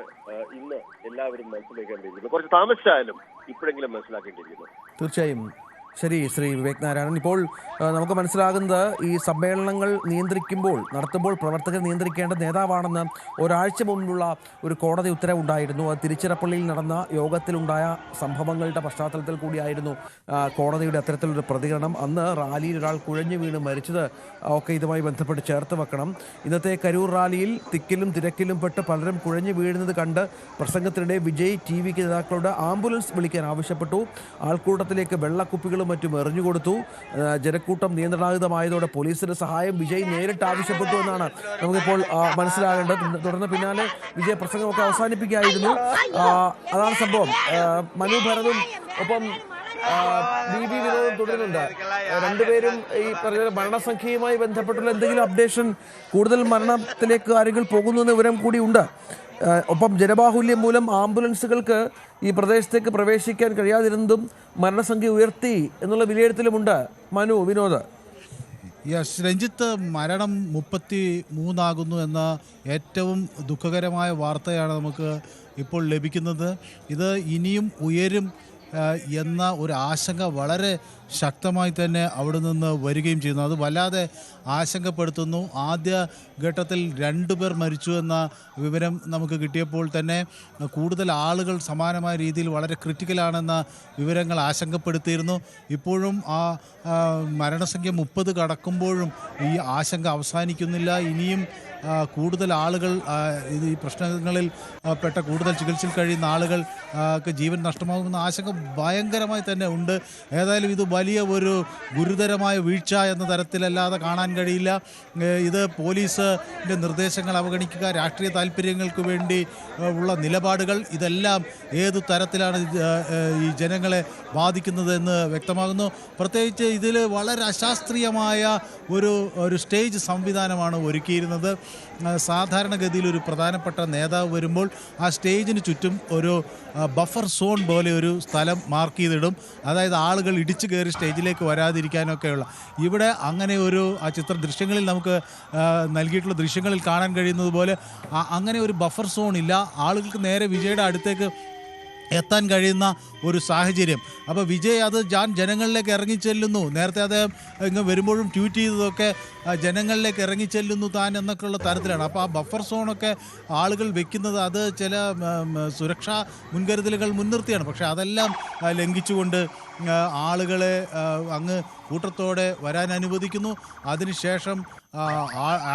ഇന്ന് എല്ലാവരും മനസ്സിലാക്കേണ്ടിയിരിക്കുന്നു. കുറച്ച് താമസിച്ചാലും ഇപ്പോഴെങ്കിലും മനസ്സിലാക്കേണ്ടിയിരിക്കുന്നു. തീർച്ചയായും. ശരി ശ്രീ വിവേക് നാരായണൻ ഇപ്പോൾ നമുക്ക് മനസ്സിലാകുന്നത് ഈ സമ്മേളനങ്ങൾ നിയന്ത്രിക്കുമ്പോൾ നടത്തുമ്പോൾ പ്രവർത്തകർ നിയന്ത്രിക്കേണ്ട നേതാവാണെന്ന് ഒരാഴ്ച മുൻപുള്ള ഒരു കോടതി ഉത്തരവുണ്ടായിരുന്നു. അത് തിരുച്ചിറപ്പള്ളിയിൽ നടന്ന യോഗത്തിലുണ്ടായ സംഭവങ്ങളുടെ പശ്ചാത്തലത്തിൽ കൂടിയായിരുന്നു കോടതിയുടെ അത്തരത്തിലൊരു പ്രതികരണം. അന്ന് റാലിയിൽ ഒരാൾ കുഴഞ്ഞു വീണ് മരിച്ചത് ഒക്കെ ഇതുമായി ബന്ധപ്പെട്ട് ചേർത്ത് വെക്കണം. ഇന്നത്തെ കരൂർ റാലിയിൽ തിക്കിലും തിരക്കിലും പെട്ട് പലരും കുഴഞ്ഞു വീഴുന്നത് കണ്ട് പ്രസംഗത്തിനിടെ വിജയ് ടി വിക്ക് നേതാക്കളോട് ആംബുലൻസ് വിളിക്കാൻ ആവശ്യപ്പെട്ടു. ആൾക്കൂട്ടത്തിലേക്ക് വെള്ളക്കുപ്പികളും മറ്റും എറിഞ്ഞുകൊടുത്തു ജനക്കൂട്ടം നിയന്ത്രണാതീതമായതോടെ പോലീസിന്റെ സഹായം വിജയ് നേരിട്ട് ആവശ്യപ്പെട്ടു എന്നാണ് നമുക്കിപ്പോൾ മനസ്സിലാകേണ്ടത്. തുടർന്ന് പിന്നാലെ വിജയ് പ്രസംഗമൊക്കെ അവസാനിപ്പിക്കുകയായിരുന്നു. അതാണ് സംഭവം. മനു ഭരതും ഒപ്പം തുടരുന്നുണ്ട്. രണ്ടുപേരും ഈ പറഞ്ഞ മരണസംഖ്യയുമായി ബന്ധപ്പെട്ടുള്ള എന്തെങ്കിലും അപ്ഡേഷൻ കൂടുതൽ മരണത്തിലേക്ക് ആരെങ്കിലും പോകുന്നു എന്ന വിവരം കൂടി ഉണ്ട്. ഒപ്പം ജനബാഹുല്യം മൂലം ആംബുലൻസുകൾക്ക് ഈ പ്രദേശത്തേക്ക് പ്രവേശിക്കാൻ കഴിയാതിരുന്നതും മരണസംഖ്യ ഉയർത്തി എന്നുള്ള വിലയിരുത്തലുമുണ്ട് മനു വിനോദ്. യെസ് രഞ്ജിത്ത് മരണം മുപ്പത്തി മൂന്നാകുന്നു എന്ന ഏറ്റവും ദുഃഖകരമായ വാർത്തയാണ് നമുക്ക് ഇപ്പോൾ ലഭിക്കുന്നത്. ഇത് ഇനിയും ഉയരും എന്ന ഒരു ആശങ്ക വളരെ ശക്തമായി തന്നെ അവിടെ നിന്ന് വരികയും ചെയ്യുന്നു. അത് വല്ലാതെ ആശങ്കപ്പെടുത്തുന്നു. ആദ്യ ഘട്ടത്തിൽ രണ്ടുപേർ മരിച്ചു എന്ന വിവരം നമുക്ക് കിട്ടിയപ്പോൾ തന്നെ കൂടുതൽ ആളുകൾ സമാനമായ രീതിയിൽ വളരെ ക്രിറ്റിക്കലാണെന്ന വിവരങ്ങൾ ആശങ്കപ്പെടുത്തിയിരുന്നു. ഇപ്പോഴും ആ മരണസംഖ്യ മുപ്പത് കടക്കുമ്പോഴും ഈ ആശങ്ക അവസാനിക്കുന്നില്ല. ഇനിയും കൂടുതൽ ആളുകൾ ഇത് ഈ പ്രശ്നങ്ങളിൽ പെട്ട കൂടുതൽ ചികിത്സയിൽ കഴിയുന്ന ആളുകൾക്ക് ജീവൻ നഷ്ടമാകുമെന്ന ആശങ്ക ഭയങ്കരമായി തന്നെ ഉണ്ട്. ഏതായാലും ഇത് വലിയ ഒരു ഗുരുതരമായ വീഴ്ച എന്ന തരത്തിലല്ലാതെ കാണാൻ കഴിയില്ല. ഇത് പോലീസിന്റെ നിർദ്ദേശങ്ങൾ അവഗണിക്കുക രാഷ്ട്രീയ താല്പര്യങ്ങൾക്ക് വേണ്ടി ഉള്ള നിലപാടുകൾ ഇതെല്ലാം ഏതു തരത്തിലാണ് ഈ ജനങ്ങളെ ബാധിക്കുന്നതെന്ന് വ്യക്തമാകുന്നു. പ്രത്യേകിച്ച് ഇതിൽ വളരെ അശാസ്ത്രീയമായ ഒരു ഒരു സ്റ്റേജ് സംവിധാനമാണ് ഒരുക്കിയിരുന്നത്. സാധാരണഗതിയിൽ ഒരു പ്രധാനപ്പെട്ട നേതാവ് വരുമ്പോൾ ആ സ്റ്റേജിന് ചുറ്റും ഒരു ബഫർ സോൺ പോലെ ഒരു സ്ഥലം മാർക്ക് ചെയ്തിടും. അതായത് ആളുകൾ ഇടിച്ചു കയറി സ്റ്റേജിലേക്ക് വരാതിരിക്കാനൊക്കെയുള്ള. ഇവിടെ അങ്ങനെ ഒരു ആ ചിത്ര ദൃശ്യങ്ങളിൽ നമുക്ക് നൽകിയിട്ടുള്ള ദൃശ്യങ്ങളിൽ കാണാൻ കഴിയുന്നത് പോലെ അങ്ങനെ ഒരു ബഫർ സോൺ ഇല്ല. ആളുകൾക്ക് നേരെ വിജയുടെ അടുത്തേക്ക് എത്താൻ കഴിയുന്ന ഒരു സാഹചര്യം. അപ്പോൾ വിജയ് അത് ഞാൻ ജനങ്ങളിലേക്ക് ഇറങ്ങിച്ചെല്ലുന്നു നേരത്തെ അദ്ദേഹം ഇങ്ങ് വരുമ്പോഴും ട്വീറ്റ് ചെയ്തതൊക്കെ ജനങ്ങളിലേക്ക് ഇറങ്ങിച്ചെല്ലുന്നു താൻ എന്നൊക്കെയുള്ള തരത്തിലാണ്. അപ്പോൾ ആ ബഫർ സോണൊക്കെ ആളുകൾ വെക്കുന്നത് അത് ചില സുരക്ഷാ മുൻകരുതലുകൾ മുൻനിർത്തിയാണ്. പക്ഷേ അതെല്ലാം ലംഘിച്ചുകൊണ്ട് ആളുകളെ അങ്ങ് കൂട്ടത്തോടെ വരാൻ അനുവദിക്കുന്നു. അതിനുശേഷം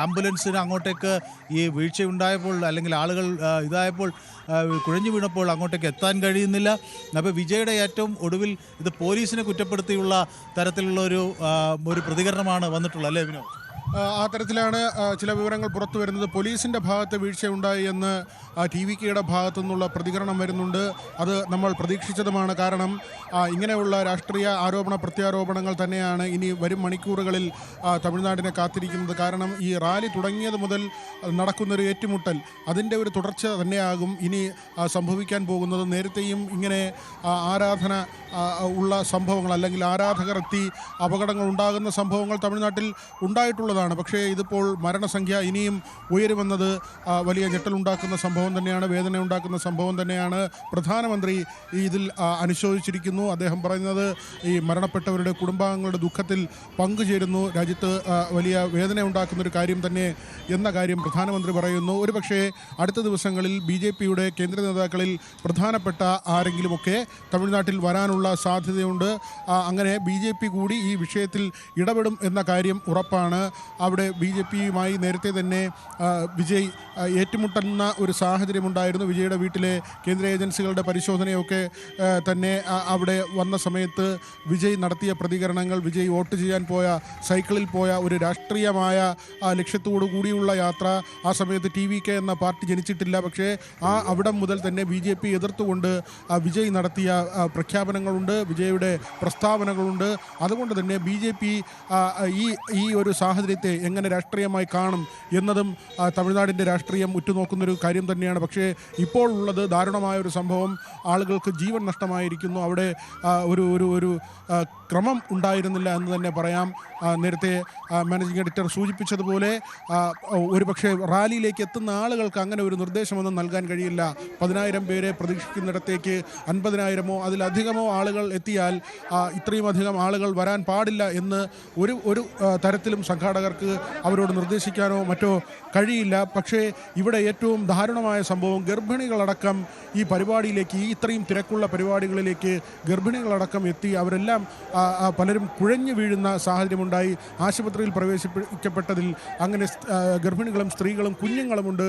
ആംബുലൻസിന് അങ്ങോട്ടേക്ക് ഈ വീഴ്ചയുണ്ടായപ്പോൾ അല്ലെങ്കിൽ ആളുകൾ ഇതായപ്പോൾ കുഴഞ്ഞു വീണപ്പോൾ അങ്ങോട്ടേക്ക് എത്താൻ കഴിയുന്നില്ല. അപ്പോൾ വിജയുടെ ഏറ്റവും ഒടുവിൽ ഇത് പോലീസിനെ കുറ്റപ്പെടുത്തിയുള്ള തരത്തിലുള്ള ഒരു ഒരു പ്രതികരണമാണ് വന്നിട്ടുള്ളത്. അല്ലേ വിനോ ആ, തരത്തിലാണ് ചില വിവരങ്ങൾ പുറത്തു വരുന്നത്. പോലീസിന്റെ ഭാഗത്ത് വീഴ്ചയുണ്ടായി എന്ന് ടി വി കെയുടെ ഭാഗത്തു നിന്നുള്ള പ്രതികരണം വരുന്നുണ്ട്. അത് നമ്മൾ പ്രതീക്ഷിച്ചതുമാണ്. കാരണം ഇങ്ങനെയുള്ള രാഷ്ട്രീയ ആരോപണ പ്രത്യാരോപണങ്ങൾ തന്നെയാണ് ഇനി വരും മണിക്കൂറുകളിൽ തമിഴ്നാടിനെ കാത്തിരിക്കുന്നത്. കാരണം ഈ റാലി തുടങ്ങിയത് മുതൽ നടക്കുന്നൊരു ഏറ്റുമുട്ടൽ അതിന്റെ ഒരു തുടർച്ച തന്നെയാകും ഇനി സംഭവിക്കാൻ പോകുന്നത്. നേരത്തെയും ഇങ്ങനെ ആരാധന ഉള്ള സംഭവങ്ങൾ അല്ലെങ്കിൽ ആരാധകർ എത്തി അപകടങ്ങൾ ഉണ്ടാകുന്ന സംഭവങ്ങൾ തമിഴ്നാട്ടിൽ ഉണ്ടായിട്ടുള്ളതാണ്. പക്ഷേ ഇതിപ്പോൾ മരണസംഖ്യ ഇനിയും ഉയരുമെന്നത് വലിയ ഞെട്ടലുണ്ടാക്കുന്ന സംഭവം തന്നെയാണ് വേദന ഉണ്ടാക്കുന്ന സംഭവം തന്നെയാണ്. പ്രധാനമന്ത്രി ഇതിൽ അനുശോചിച്ചിരിക്കുന്നു. അദ്ദേഹം പറയുന്നത് ഈ മരണപ്പെട്ടവരുടെ കുടുംബാംഗങ്ങളുടെ ദുഃഖത്തിൽ പങ്കുചേരുന്നു. രാജ്യത്ത് വലിയ വേദന ഉണ്ടാക്കുന്ന ഒരു കാര്യം തന്നെ എന്ന കാര്യം പ്രധാനമന്ത്രി പറയുന്നു. ഒരുപക്ഷേ അടുത്ത ദിവസങ്ങളിൽ ബി ജെ പിയുടെ കേന്ദ്ര നേതാക്കളിൽ പ്രധാനപ്പെട്ട ആരെങ്കിലുമൊക്കെ തമിഴ്നാട്ടിൽ വരാനുള്ള സാധ്യതയുണ്ട്. അങ്ങനെ ബി ജെ പി കൂടി ഈ വിഷയത്തിൽ ഇടപെടും എന്ന കാര്യം ഉറപ്പാണ്. അവിടെ ബി ജെ പിയുമായി നേരത്തെ തന്നെ വിജയ് ഏറ്റുമുട്ടുന്ന ഒരു സാഹചര്യമുണ്ടായിരുന്നു. വിജയുടെ വീട്ടിലെ കേന്ദ്ര ഏജൻസികളുടെ പരിശോധനയൊക്കെ തന്നെ അവിടെ വന്ന സമയത്ത് വിജയ് നടത്തിയ പ്രതികരണങ്ങൾ വിജയ് വോട്ട് ചെയ്യാൻ പോയ സൈക്കിളിൽ പോയ ഒരു രാഷ്ട്രീയമായ ലക്ഷ്യത്തോടു കൂടിയുള്ള യാത്ര ആ സമയത്ത് ടി വി കെ എന്ന പാർട്ടി ജനിച്ചിട്ടില്ല. പക്ഷേ ആ അവിടം മുതൽ തന്നെ ബി ജെ പി എതിർത്തുകൊണ്ട് വിജയ് നടത്തിയ പ്രഖ്യാപനങ്ങളുണ്ട് വിജയുടെ പ്രസ്താവനകളുണ്ട്. അതുകൊണ്ട് തന്നെ ബി ജെ പി ഈ ഈ ഒരു സാഹചര്യത്തിൽ കാലത്തെ എങ്ങനെ രാഷ്ട്രീയമായി കാണും എന്നതും തമിഴ്നാടിന്റെ രാഷ്ട്രീയം ഉറ്റുനോക്കുന്നൊരു കാര്യം തന്നെയാണ്. പക്ഷേ ഇപ്പോൾ ഉള്ളത് ദാരുണമായ ഒരു സംഭവം. ആളുകൾക്ക് ജീവൻ നഷ്ടമായിരിക്കുന്നു. അവിടെ ഒരു ഒരു ഒരു ക്രമം ഉണ്ടായിരുന്നില്ല എന്ന് തന്നെ പറയാം. നേരത്തെ മാനേജിംഗ് എഡിറ്റർ സൂചിപ്പിച്ചതുപോലെ ഒരു ഒരുപക്ഷെ റാലിയിലേക്ക് എത്തുന്ന ആളുകൾക്ക് അങ്ങനെ ഒരു നിർദ്ദേശമൊന്നും നൽകാൻ കഴിയില്ല. പതിനായിരം പേരെ പ്രതീക്ഷിക്കുന്നിടത്തേക്ക് അൻപതിനായിരമോ അതിലധികമോ ആളുകൾ എത്തിയാൽ ഇത്രയും അധികം ആളുകൾ വരാൻ പാടില്ല എന്ന് ഒരു ഒരു തരത്തിലും തരത്തിലും സംഘാടകർക്ക് അവരോട് നിർദ്ദേശിക്കാനോ മറ്റോ കഴിയില്ല. പക്ഷേ ഇവിടെ ഏറ്റവും ദാരുണമായ സംഭവം ഗർഭിണികളടക്കം ഈ പരിപാടിയിലേക്ക് ഈ ഇത്രയും തിരക്കുള്ള പരിപാടികളിലേക്ക് ഗർഭിണികളടക്കം എത്തി. അവരെല്ലാം പലരും കുഴഞ്ഞു വീഴുന്ന സാഹചര്യമുണ്ടായി. ആശുപത്രിയിൽ പ്രവേശിപ്പിക്കപ്പെട്ടതിൽ അങ്ങനെ ഗർഭിണികളും സ്ത്രീകളും കുഞ്ഞുങ്ങളുമുണ്ട്.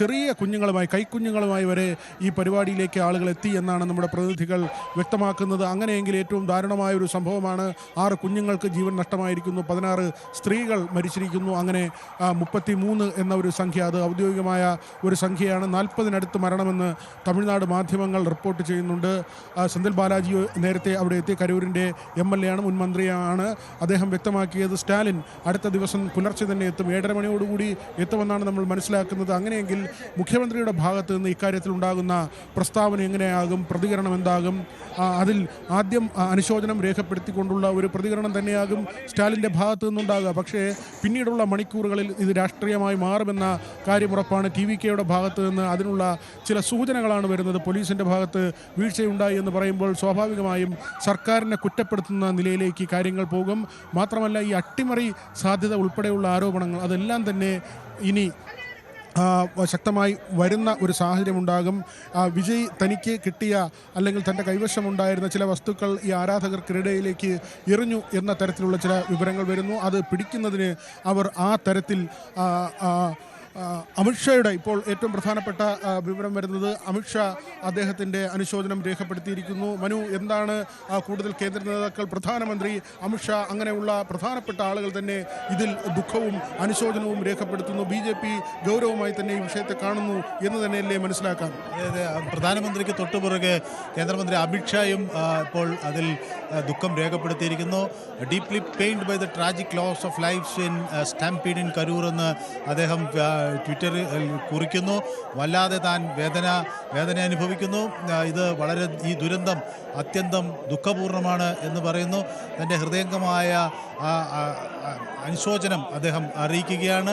ചെറിയ കുഞ്ഞുങ്ങളുമായി കൈക്കുഞ്ഞുങ്ങളുമായി വരെ ഈ പരിപാടിയിലേക്ക് ആളുകൾ എത്തി എന്നാണ് നമ്മുടെ പ്രതിനിധികൾ വ്യക്തമാക്കുന്നത്. അങ്ങനെയെങ്കിൽ ഏറ്റവും ദാരുണമായ ഒരു സംഭവമാണ് ആറ് കുഞ്ഞുങ്ങൾക്ക് ജീവൻ നഷ്ടമായിരിക്കുന്നു. പതിനാറ് സ്ത്രീകൾ മരിച്ചിരിക്കുന്നു. അങ്ങനെ മുപ്പത്തി മൂന്ന് എന്ന ഒരു സംഖ്യ അത് ഔദ്യോഗികമായ ഒരു സംഖ്യയാണ്. നാൽപ്പതിനടുത്ത് മരണമെന്ന് തമിഴ്നാട് മാധ്യമങ്ങൾ റിപ്പോർട്ട് ചെയ്യുന്നുണ്ട്. സെന്തിൽ ബാലാജി നേരത്തെ അവിടെ എത്തിയ കരൂരിന്റെ എം എൽ എ ആണ് മുൻ മന്ത്രിയാണ്. അദ്ദേഹം വ്യക്തമാക്കിയത് സ്റ്റാലിൻ അടുത്ത ദിവസം പുലർച്ചെ തന്നെ എത്തും. ഏഴര മണിയോടുകൂടി എത്തുമെന്നാണ് നമ്മൾ മനസ്സിലാക്കുന്നത്. അങ്ങനെയെങ്കിൽ മുഖ്യമന്ത്രിയുടെ ഭാഗത്ത് നിന്ന് ഇക്കാര്യത്തിൽ ഉണ്ടാകുന്ന പ്രസ്താവന എങ്ങനെയാകും? പ്രതികരണം എന്താകും? അതിൽ ആദ്യം അനുശോചനം രേഖപ്പെടുത്തിക്കൊണ്ടുള്ള ഒരു പ്രതികരണം തന്നെയാകും സ്റ്റാലിന്റെ ഭാഗത്തു നിന്നുണ്ടാകുക. പക്ഷേ പിന്നീടുള്ള മണിക്കൂറുകളിൽ ഇത് രാഷ്ട്രീയമായി മാറുമെന്ന കാര്യമുറപ്പാണ് ടി വി കെയുടെ ഭാഗത്ത് നിന്ന് അതിനുള്ള ചില സൂചനകളാണ് വരുന്നത്. പോലീസിന്റെ ഭാഗത്ത് വീഴ്ചയുണ്ടായി എന്ന് പറയുമ്പോൾ സ്വാഭാവികമായും സർക്കാരിനെ കുറ്റപ്പെടുത്തുന്ന നിലയിലേക്ക് കാര്യങ്ങൾ പോകും. മാത്രമല്ല ഈ അട്ടിമറി സാധ്യത ഉൾപ്പെടെയുള്ള ആരോപണങ്ങൾ അതെല്ലാം തന്നെ ഇനി ശക്തമായി വരുന്ന ഒരു സാഹചര്യമുണ്ടാകും. വിജയ് തനിക്ക് കിട്ടിയ അല്ലെങ്കിൽ തന്റെ കൈവശമുണ്ടായിരുന്ന ചില വസ്തുക്കൾ ഈ ആരാധകർക്കിടയിലേക്ക് എറിഞ്ഞു എന്ന തരത്തിലുള്ള ചില വിവരങ്ങൾ വരുന്നു. അത് പിടിക്കുന്നതിന് അവർ ആ തരത്തിൽ അമിത്ഷായുടെ ഇപ്പോൾ ഏറ്റവും പ്രധാനപ്പെട്ട വിവരം വരുന്നത് അമിത്ഷാ അദ്ദേഹത്തിന്റെ അനുശോചനം രേഖപ്പെടുത്തിയിരിക്കുന്നു. മനു എന്താണ് കൂടുതൽ കേന്ദ്ര നേതാക്കൾ പ്രധാനമന്ത്രി അമിത്ഷാ അങ്ങനെയുള്ള പ്രധാനപ്പെട്ട ആളുകൾ തന്നെ ഇതിൽ ദുഃഖവും അനുശോചനവും രേഖപ്പെടുത്തുന്നു. ബി ജെ പി ഗൗരവമായി തന്നെ ഈ വിഷയത്തെ കാണുന്നു എന്ന് തന്നെയല്ലേ മനസ്സിലാക്കാം? പ്രധാനമന്ത്രിക്ക് തൊട്ടുപുറകെ കേന്ദ്രമന്ത്രി അമിത്ഷായും ഇപ്പോൾ അതിൽ ദുഃഖം രേഖപ്പെടുത്തിയിരിക്കുന്നു. Deeply pained by the tragic loss of lives in stampede in Karur എന്ന് അദ്ദേഹം ട്വിറ്ററിൽ കുറിക്കുന്നു. വല്ലാതെ താൻ വേദന വേദന അനുഭവിക്കുന്നു. ഇത് വളരെ ഈ ദുരന്തം അത്യന്തം ദുഃഖപൂർണമാണ് എന്ന് പറയുന്നു. തന്റെ ഹൃദയംഗമായ അനുശോചനം അദ്ദേഹം അറിയിക്കുകയാണ്.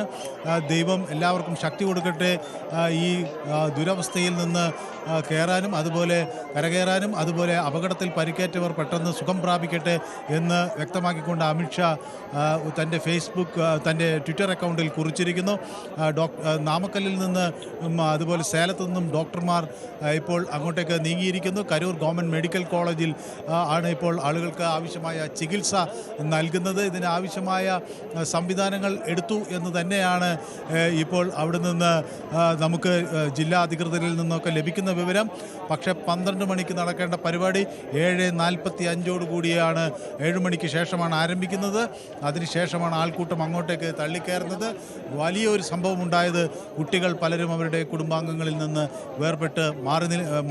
ദൈവം എല്ലാവർക്കും ശക്തി കൊടുക്കട്ടെ. ഈ ദുരവസ്ഥയിൽ നിന്ന് കയറാനും അതുപോലെ കരകയറാനും അതുപോലെ അപകടത്തിൽ പരിക്കേറ്റവർ പെട്ടെന്ന് സുഖം പ്രാപിക്കട്ടെ എന്ന് വ്യക്തമാക്കിക്കൊണ്ട് അമിത്ഷാ തന്റെ ഫേസ്ബുക്ക് തന്റെ ട്വിറ്റർ അക്കൗണ്ടിൽ കുറിച്ചിരിക്കുന്നു. ഡോക് നാമക്കല്ലിൽ നിന്ന് അതുപോലെ സേലത്തു നിന്നും ഡോക്ടർമാർ ഇപ്പോൾ അങ്ങോട്ടേക്ക് നീങ്ങിയിരിക്കുന്നു. കരൂർ ഗവൺമെന്റ് മെഡിക്കൽ കോളേജിൽ ആണ് ഇപ്പോൾ ആളുകൾക്ക് ആവശ്യമായ ചികിത്സ നൽകുന്നത്. ഇതിന് ആ, സംവിധാനങ്ങൾ എടുത്തു എന്ന് തന്നെയാണ് ഇപ്പോൾ അവിടെ നിന്ന് നമുക്ക് ജില്ലാ അധികൃതരിൽ നിന്നൊക്കെ ലഭിക്കുന്ന വിവരം. പക്ഷേ പന്ത്രണ്ട് മണിക്ക് നടക്കേണ്ട പരിപാടി ഏഴ് നാൽപ്പത്തി അഞ്ചോട് കൂടിയാണ് ഏഴ് മണിക്ക് ശേഷമാണ് ആരംഭിക്കുന്നത്. അതിനുശേഷമാണ് ആൾക്കൂട്ടം അങ്ങോട്ടേക്ക് തള്ളിക്കയറുന്നത് വലിയൊരു സംഭവം ഉണ്ടായത് കുട്ടികൾ പലരും അവരുടെ കുടുംബാംഗങ്ങളിൽ നിന്ന് വേർപെട്ട് മാറി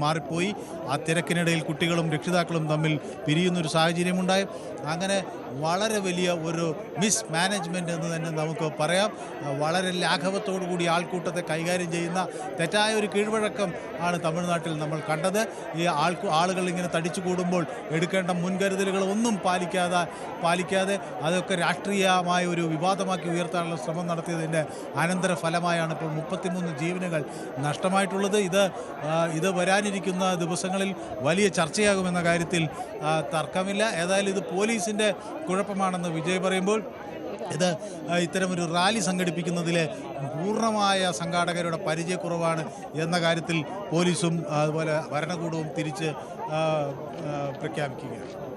മാറിപ്പോയി. ആ തിരക്കിനിടയിൽ കുട്ടികളും രക്ഷിതാക്കളും തമ്മിൽ പിരിയുന്നൊരു സാഹചര്യമുണ്ടായി. അങ്ങനെ വളരെ വലിയ ഒരു മിസ് മാനേജ്മെന്റ് എന്ന് തന്നെ നമുക്ക് പറയാം. വളരെ ലാഘവത്തോടു കൂടി ആൾക്കൂട്ടത്തെ കൈകാര്യം ചെയ്യുന്ന തെറ്റായ ഒരു കീഴ്വഴക്കം ആണ് തമിഴ്നാട്ടിൽ നമ്മൾ കണ്ടത്. ഈ ആൾക്കു ആളുകൾ ഇങ്ങനെ തടിച്ചു കൂടുമ്പോൾ എടുക്കേണ്ട മുൻകരുതലുകൾ ഒന്നും പാലിക്കാതെ പാലിക്കാതെ അതൊക്കെ രാഷ്ട്രീയമായ ഒരു വിവാദമാക്കി ഉയർത്താനുള്ള ശ്രമം നടത്തിയതിന്റെ അനന്തര ഫലമായാണ് ഇപ്പോൾ മുപ്പത്തിമൂന്ന് ജീവനുകൾ നഷ്ടമായിട്ടുള്ളത്. ഇത് ഇത് വരാനിരിക്കുന്ന ദിവസങ്ങളിൽ വലിയ ചർച്ചയാകുമെന്ന കാര്യത്തിൽ തർക്കമില്ല. ഏതായാലും ഇത് പോലീസിന്റെ കുഴപ്പമാണെന്ന് വിജയ് പറയുമ്പോൾ ഇത് ഇത്തരമൊരു റാലി സംഘടിപ്പിക്കുന്നതിലെ പൂർണമായ സംഘാടകരുടെ പരിചയക്കുറവാണ് എന്ന കാര്യത്തിൽ പോലീസും അതുപോലെ ഭരണകൂടവും തിരിച്ച് പ്രഖ്യാപിക്കുകയാണ്.